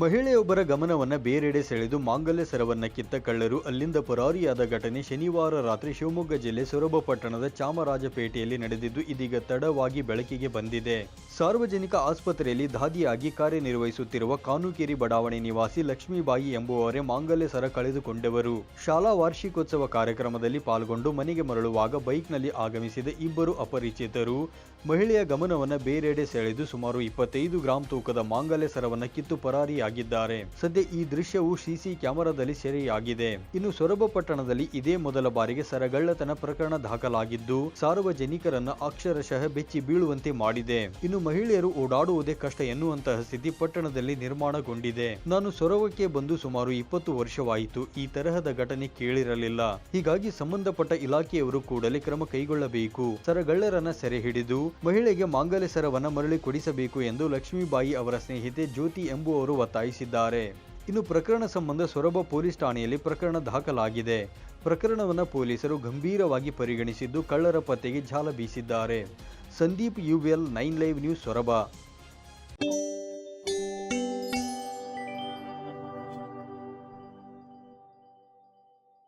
ಮಹಿಳೆಯೊಬ್ಬರ ಗಮನವನ್ನ ಬೇರೆಡೆ ಸೆಳೆದು ಮಾಂಗಲ್ಯ ಸರವನ್ನ ಕಿತ್ತ ಕಳ್ಳರು. ಅಲ್ಲಿಂದ ಪರಾರಿಯಾದ ಘಟನೆ ಶನಿವಾರ ರಾತ್ರಿ ಶಿವಮೊಗ್ಗ ಜಿಲ್ಲೆ ಸೊರಬ ಪಟ್ಟಣದ ಚಾಮರಾಜಪೇಟೆಯಲ್ಲಿ ನಡೆದಿದ್ದು, ಇದೀಗ ತಡವಾಗಿ ಬೆಳಕಿಗೆ ಬಂದಿದೆ. ಸಾರ್ವಜನಿಕ ಆಸ್ಪತ್ರೆಯಲ್ಲಿ ದಾದಿಯಾಗಿ ಕಾರ್ಯನಿರ್ವಹಿಸುತ್ತಿರುವ ಕಾನುಕೇರಿ ಬಡಾವಣೆ ನಿವಾಸಿ ಲಕ್ಷ್ಮೀಬಾಯಿ ಎಂಬುವವರೇ ಮಾಂಗಲ್ಯ ಸರ ಕಳೆದುಕೊಂಡವರು. ಶಾಲಾ ವಾರ್ಷಿಕೋತ್ಸವ ಕಾರ್ಯಕ್ರಮದಲ್ಲಿ ಪಾಲ್ಗೊಂಡು ಮನೆಗೆ ಮರಳುವಾಗ ಬೈಕ್ನಲ್ಲಿ ಆಗಮಿಸಿದ ಇಬ್ಬರು ಅಪರಿಚಿತರು. ಮಹಿಳೆಯ ಗಮನವನ್ನ ಬೇರೆಡೆ ಸೆಳೆದು ಸುಮಾರು ಇಪ್ಪತ್ತೈದು ಗ್ರಾಂ ತೂಕದ ಮಾಂಗಲ್ಯ ಸರವನ್ನ ಕಿತ್ತು ಪರಾರಿಯಾಗಿದ್ದಾರೆ ಸದ್ಯ ಈ ದೃಶ್ಯವು ಸಿಸಿ ಕ್ಯಾಮೆರಾದಲ್ಲಿ ಸೆರೆಯಾಗಿದೆ. ಇನ್ನು ಸೊರಬ ಪಟ್ಟಣದಲ್ಲಿ ಇದೇ ಮೊದಲ ಬಾರಿಗೆ ಸರಗಳ್ಳತನ ಪ್ರಕರಣ ದಾಖಲಾಗಿದ್ದು, ಸಾರ್ವಜನಿಕರನ್ನ ಅಕ್ಷರಶಃ ಬೆಚ್ಚಿ ಬೀಳುವಂತೆ ಮಾಡಿದೆ. ಇನ್ನು ಮಹಿಳೆಯರು ಓಡಾಡುವುದೇ ಕಷ್ಟ ಎನ್ನುವಂತಹ ಸ್ಥಿತಿ ಪಟ್ಟಣದಲ್ಲಿ ನಿರ್ಮಾಣಗೊಂಡಿದೆ. ನಾನು ಸೊರವಕ್ಕೆ ಬಂದು ಸುಮಾರು ಇಪ್ಪತ್ತು ವರ್ಷವಾಯಿತು. ಈ ತರಹದ ಘಟನೆ ಕೇಳಿರಲಿಲ್ಲ. ಹೀಗಾಗಿ ಸಂಬಂಧಪಟ್ಟ ಇಲಾಖೆಯವರು ಕೂಡಲೇ ಕ್ರಮ ಕೈಗೊಳ್ಳಬೇಕು. ಸರಗಳ್ಳರನ್ನ ಸೆರೆ ಹಿಡಿದು ಮಹಿಳೆಗೆ ಮಾಂಗಲ್ಯ ಸರವನ್ನ ಮರಳಿ ಕೊಡಿಸಬೇಕು ಎಂದು ಲಕ್ಷ್ಮೀಬಾಯಿ ಅವರ ಸ್ನೇಹಿತೆ ಜ್ಯೋತಿ ಎಂಬುವವರು ಒತ್ತಾಯಿಸಿದ್ದಾರೆ. ಇನ್ನು ಪ್ರಕರಣ ಸಂಬಂಧ ಸೊರಬ ಪೊಲೀಸ್ ಠಾಣೆಯಲ್ಲಿ ಪ್ರಕರಣ ದಾಖಲಾಗಿದೆ. ಪ್ರಕರಣವನ್ನು ಪೊಲೀಸರು ಗಂಭೀರವಾಗಿ ಪರಿಗಣಿಸಿದ್ದು ಕಳ್ಳರ ಪತ್ತೆಗೆ ಜಾಲ ಬೀಸಿದ್ದಾರೆ. Sandeep UL nine live news Soraba.